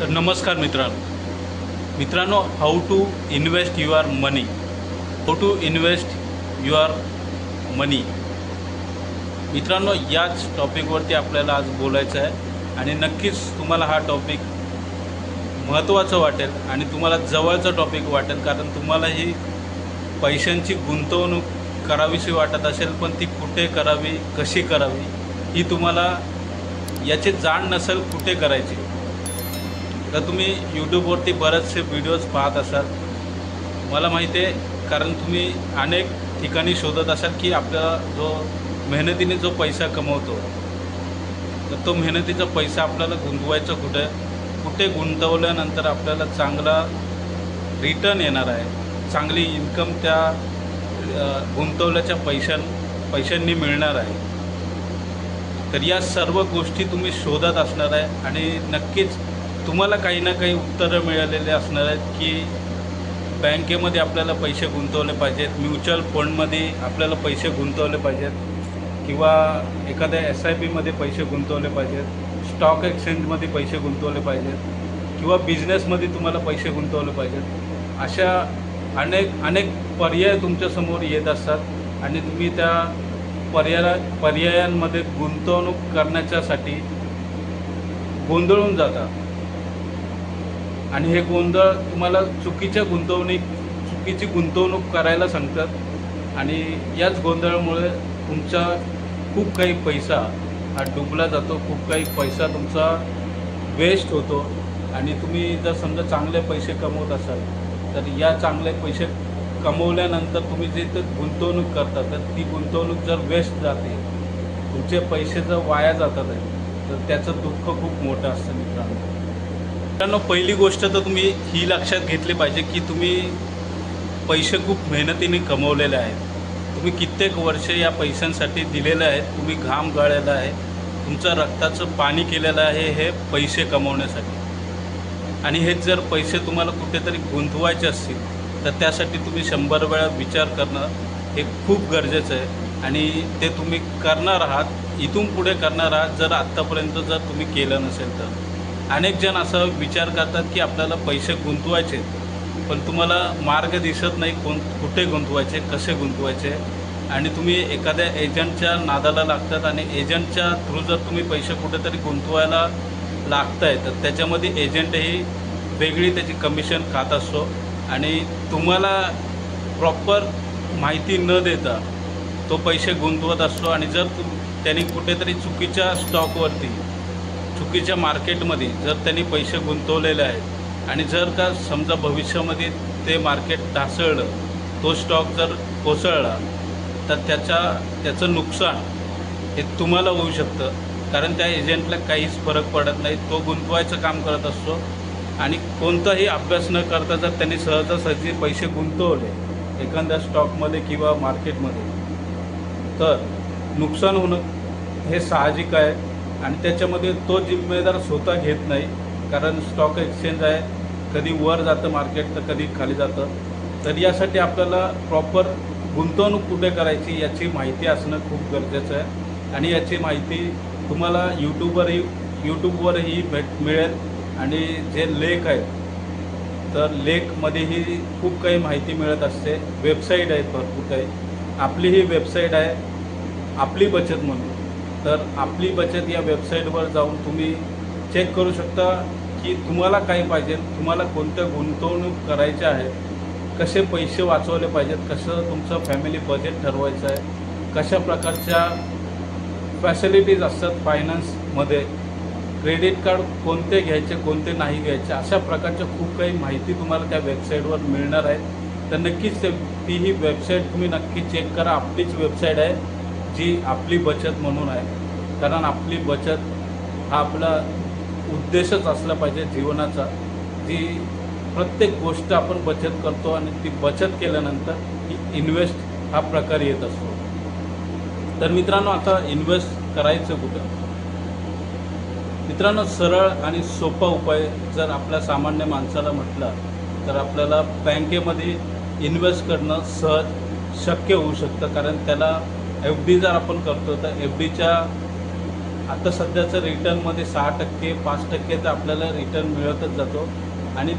तर नमस्कार मित्रांनो. मित्रांनो how to invest your money how to invest your money मित्रांनो याच टॉपिकवरती आपल्याला आज बोलायचं आहे आणि नक्कीच तुम्हाला हा टॉपिक महत्त्वाचं वाटेल आणि तुम्हाला जवळचं टॉपिक वाटेल कारण तुम्हाला ही पैशांची गुंतवणूक करावीशी वाटत असेल पण ती कुठे करावी कशी करावी ही तुम्हाला याची जाण नसेल कुठे करायची. तर तुम्ही यूट्यूबवरती बरेचसे व्हिडिओज पाहत असाल. मला माहिती आहे कारण तुम्ही अनेक ठिकाणी शोधत असाल की आपला जो मेहनतीने जो पैसा कमवतो तर तो मेहनतीचा पैसा आपल्याला गुंतवायचा कुठे? कुठे गुंतवल्यानंतर आपल्याला चांगला रिटर्न येणार आहे? चांगली इन्कम त्या गुंतवल्याच्या पैशां पैशांनी मिळणार आहे. तर या सर्व गोष्टी तुम्ही शोधत असणार आहे आणि नक्कीच तुम्हाला काही ना काही उत्तरं मिळालेले असणार आहेत की बँकेमध्ये आपल्याला पैसे गुंतवले पाहिजेत म्युच्युअल फंडमध्ये आपल्याला पैसे गुंतवले पाहिजेत किंवा एखाद्या एस आय पीमध्ये पैसे गुंतवले पाहिजेत स्टॉक एक्सचेंजमध्ये पैसे गुंतवले पाहिजेत किंवा बिझनेसमध्ये तुम्हाला पैसे गुंतवले पाहिजेत. अशा अनेक अनेक पर्याय तुमच्यासमोर येत असतात आणि तुम्ही त्या पर्याया पर्यायांमध्ये गुंतवणूक करण्याच्यासाठी गोंधळून जाता. आणि हे गोंधळ तुम्हाला चुकीच्या गुंतवणूक चुकीची गुंतवणूक करायला सांगतात. आणि याच गोंधळामुळे तुमचा खूप काही पैसा हा डुबला जातो खूप काही पैसा तुमचा वेस्ट होतो. आणि तुम्ही जर समजा चांगले पैसे कमवत असाल तर या चांगले पैसे कमवल्यानंतर तुम्ही जे ते गुंतवणूक करता तर ती गुंतवणूक जर वेस्ट जाते तुमचे पैसे जर वाया जातात तर त्याचं दुःख खूप मोठं असतं मित्रांनो. मित्रांनो पहिली गोष्ट तर तुम्ही ही लक्षात घेतली पाहिजे की तुम्ही पैसे खूप मेहनतीने कमवलेले आहेत. तुम्ही कित्येक वर्ष या पैशांसाठी दिलेले आहेत. तुम्ही घाम गाळलेला आहे. तुमचं रक्ताचं पाणी केलेलं आहे हे पैसे कमवण्यासाठी. आणि हेच जर पैसे तुम्हाला कुठेतरी गुंतवायचे असतील तर त्यासाठी तुम्ही शंभर वेळा विचार करणं हे खूप गरजेचं आहे. आणि ते तुम्ही करणार आहात इथून पुढे करणार आहात जर आत्तापर्यंत जर तुम्ही केलं नसेल तर. अनेक जण असा विचार करतात की आपल्याला पैसे गुंतवायचे पण तुम्हाला मार्ग दिसत नाही कोण कुठे गुंतवायचे कसे गुंतवायचे. आणि तुम्ही एखाद्या एजंटच्या नादाला लागतात आणि एजंटच्या थ्रू जर तुम्ही पैसे कुठेतरी गुंतवायला लागताय तर त्याच्यामध्ये एजंटही वेगळी त्याची कमिशन खात असतो. आणि तुम्हाला प्रॉपर माहिती न देता तो पैसे गुंतवत असतो. आणि जर त्याने त्यांनी कुठेतरी चुकीच्या स्टॉकवरती चुकीच्या मार्केटमध्ये जर त्यांनी पैसे गुंतवलेले आहेत आणि जर का समजा भविष्यामध्ये ते मार्केट ढासळलं तो स्टॉक जर कोसळला तर त्याचा त्याचं नुकसान हे तुम्हाला होऊ शकतं. कारण त्या एजंटला काहीच फरक पडत नाही. तो गुंतवायचं काम करत असतो आणि कोणताही अभ्यास न करता जर त्यांनी सहजासहजी पैसे गुंतवले एखाद्या स्टॉकमध्ये किंवा मार्केटमध्ये तर नुकसान होणं हे साहजिक आहे. आणि त्याच्यामध्ये तो जिम्मेदार स्वतः घेत नाही कारण स्टॉक एक्सचेंज आहे. कधी वर जातं मार्केट तर कधी खाली जातं. तर यासाठी आपल्याला प्रॉपर गुंतवणूक कुठे करायची याची माहिती असणं खूप गरजेचं आहे. आणि याची माहिती तुम्हाला यूट्यूबवरही यूट्यूबवरही भेट मिळेल. आणि जे लेख आहेत तर लेखमध्येही खूप काही माहिती मिळत असते. वेबसाईट आहेत भरपूर काही. आपली ही वेबसाईट आहे आपली बचत म्हणून. तर आपली बचत या वेबसाईटवर जाऊन तुम्ही चेक करू शकता की तुम्हाला काय पाहिजे तुम्हाला कोणत्या गुंतवणूक करायच्या आहे कसे पैसे वाचवले पाहिजेत कसं तुमचं फॅमिली बजेट ठरवायचं आहे कशा प्रकारच्या फॅसिलिटीज असतात फायनान्समध्ये क्रेडिट कार्ड कोणते घ्यायचे कोणते नाही घ्यायचे अशा प्रकारच्या खूप काही माहिती तुम्हाला त्या वेबसाईटवर मिळणार आहे. तर नक्कीच ते ती ही वेबसाईट तुम्ही नक्की चेक करा. आपलीच वेबसाईट आहे. जी आपली बचत म्हणून आहे. कारण आपली बचत हा आपला उद्देशच असला पाहिजे जीवनाचा. जी प्रत्येक गोष्ट आपण बचत करतो आणि ती बचत केल्यानंतर ही इन्व्हेस्ट हा प्रकार येत असतो. तर मित्रांनो आता इन्व्हेस्ट करायचं कुठं? मित्रांनो सरळ आणि सोपा उपाय जर आपल्या सामान्य माणसाला म्हटला तर आपल्याला बँकेमध्ये इन्व्हेस्ट करणं सहज शक्य होऊ शकतं. कारण त्याला एफ डी जर आपण करतो तर एफ डीच्या आता सध्याचं रिटर्नमध्ये सहा टक्के पाच टक्के तर आपल्याला रिटर्न मिळतच जातो. आणि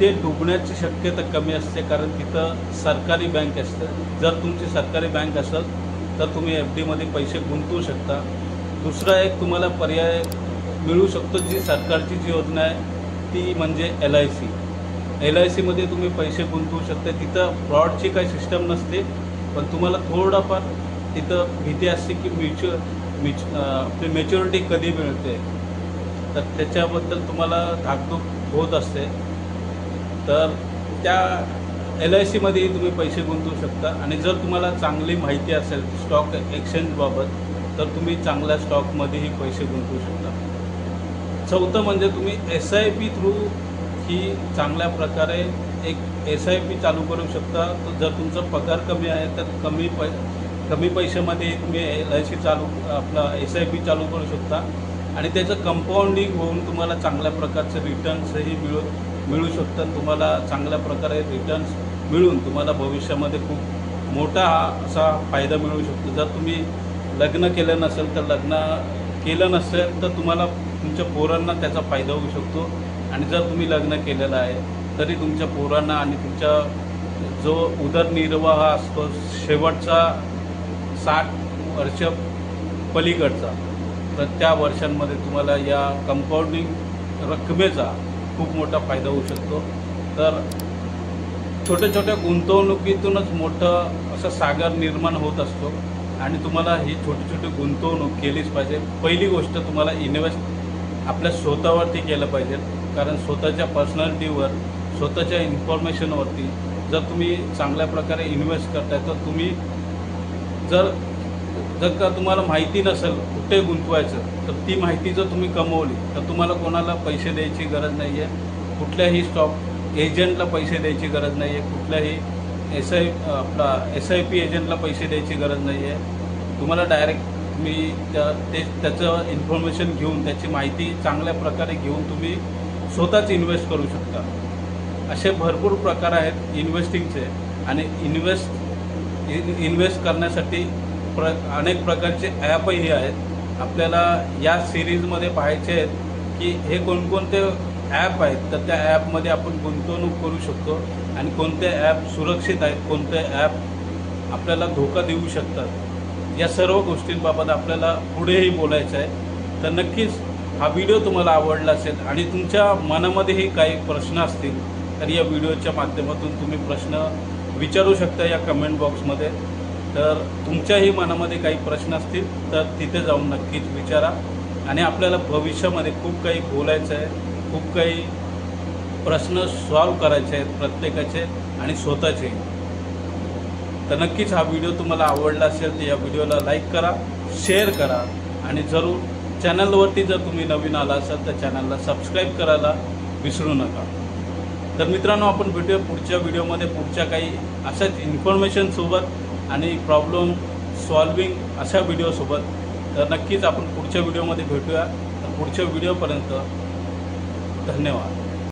ते डुबण्याची शक्यता कमी असते कारण तिथं सरकारी बँक असते. जर तुमची सरकारी बँक असेल तर तुम्ही एफ डीमध्ये पैसे गुंतवू शकता. दुसरा एक तुम्हाला पर्याय मिळू शकतो जी सरकारची जी योजना आहे ती म्हणजे L I C L I सीमध्ये तुम्ही पैसे गुंतवू शकता. तिथं फ्रॉडची काही सिस्टम नसते पण तुम्हाला थोडंफार तिथं भीती असते की म्युच्युअल म्युच आपली मॅच्युरिटी कधी मिळते? तर त्याच्याबद्दल तुम्हाला धाकधूक होत असते. तर त्या एल आय सीमध्येही तुम्ही पैसे गुंतवू शकता. आणि जर तुम्हाला चांगली माहिती असेल स्टॉक एक्सचेंजबाबत तर तुम्ही चांगल्या स्टॉकमध्येही पैसे गुंतवू शकता. चौथं म्हणजे तुम्ही एस आय पी थ्रू ही चांगल्या प्रकारे एक एस आय पी चालू करू शकता. तर जर तुमचा पगार कमी आहे तर कमी पै कमी पैशामध्ये तुम्ही एल आय सी चालू आपला एस आय पी चालू करू शकता. आणि त्याचं कंपाऊंडिंग होऊन तुम्हाला चांगल्या प्रकारचे रिटर्न्सही मिळू मिळू शकतात. तुम्हाला चांगल्या प्रकारे रिटर्न्स मिळून तुम्हाला भविष्यामध्ये खूप मोठा असा फायदा मिळू शकतो. जर तुम्ही लग्न केलं नसेल तर लग्न केलं नसेल तर तुम्हाला तुमच्या पोरांना त्याचा फायदा होऊ शकतो. आणि जर तुम्ही लग्न केलेलं आहे तरी तुमच्या पोरांना आणि तुमच्या जो उदरनिर्वाह असतो शेवटचा साठ वर्ष पलीकडचा. तर त्या वर्षांमध्ये तुम्हाला या कंपाऊंडिंग रकमेचा खूप मोठा फायदा होऊ शकतो. तर छोट्या छोट्या गुंतवणुकीतूनच मोठं असं सागर निर्माण होत असतो. आणि तुम्हाला ही छोटी छोटी गुंतवणूक केलीच पाहिजे. पहिली गोष्ट तुम्हाला इन्व्हेस्ट आपल्या स्वतःवरती केलं पाहिजे. कारण स्वतःच्या पर्सनॅलिटीवर स्वतःच्या इन्फॉर्मेशनवरती जर तुम्ही चांगल्या प्रकारे इन्व्हेस्ट करताय तर तुम्ही जर जर का तुम्हाला माहिती नसेल कुठे गुंतवायचं तर ती माहिती जर तुम्ही कमवली तर तुम्हाला कोणाला पैसे द्यायची गरज नाही आहे कुठल्याही स्टॉक एजंटला पैसे द्यायची गरज नाही आहे कुठल्याही एस आय आपला एस आय पी एजंटला पैसे द्यायची गरज नाही आहे तुम्हाला डायरेक्ट तुम्ही त्या ते त्याचं इन्फॉर्मेशन घेऊन त्याची माहिती चांगल्या प्रकारे घेऊन तुम्ही स्वतःच इन्व्हेस्ट करू शकता. असे भरपूर प्रकार आहेत इन्व्हेस्टिंगचे आणि इन्व्हेस्ट इन इन्व्हेस्ट करण्यासाठी प्र अनेक प्रकारचे ॲपही आहेत. आपल्याला या सिरीजमध्ये पाहायचे आहेत की हे कोणकोणते ॲप आहेत तर त्या ॲपमध्ये आपण गुंतवणूक करू शकतो आणि कोणते ॲप सुरक्षित आहेत कोणते ॲप आपल्याला धोका देऊ शकतात. या सर्व गोष्टींबाबत आपल्याला पुढेही बोलायचं आहे. तर नक्कीच हा व्हिडिओ तुम्हाला आवडला असेल आणि तुमच्या मनामध्येही काही प्रश्न असतील तर या व्हिडिओच्या माध्यमातून तुम्ही प्रश्न विचारू शकता या कमेंट बॉक्समध्ये तर तुमच्याही मनामध्ये काही प्रश्न असतील तर तिथे जाऊन नक्कीच विचारा. आणि आपल्याला भविष्यामध्ये खूप काही बोलायचं आहे खूप काही प्रश्न सॉल्व करायचे आहेत प्रत्येकाचे आणि स्वतःचे. तर नक्कीच हा व्हिडिओ तुम्हाला आवडला असेल तर या व्हिडिओला लाईक करा शेअर करा. आणि जरूर चॅनलवरती जर तुम्ही नवीन आला असाल तर चॅनलला सबस्क्राईब करायला विसरू नका. तर मित्रांनो आपण भेटूया पुढच्या व्हिडिओमध्ये. पुढच्या काही अशाच इन्फॉर्मेशनसोबत आणि प्रॉब्लेम सॉल्विंग अशा व्हिडिओसोबत तर नक्कीच आपण पुढच्या व्हिडिओमध्ये भेटूया. तर पुढच्या व्हिडिओपर्यंत धन्यवाद.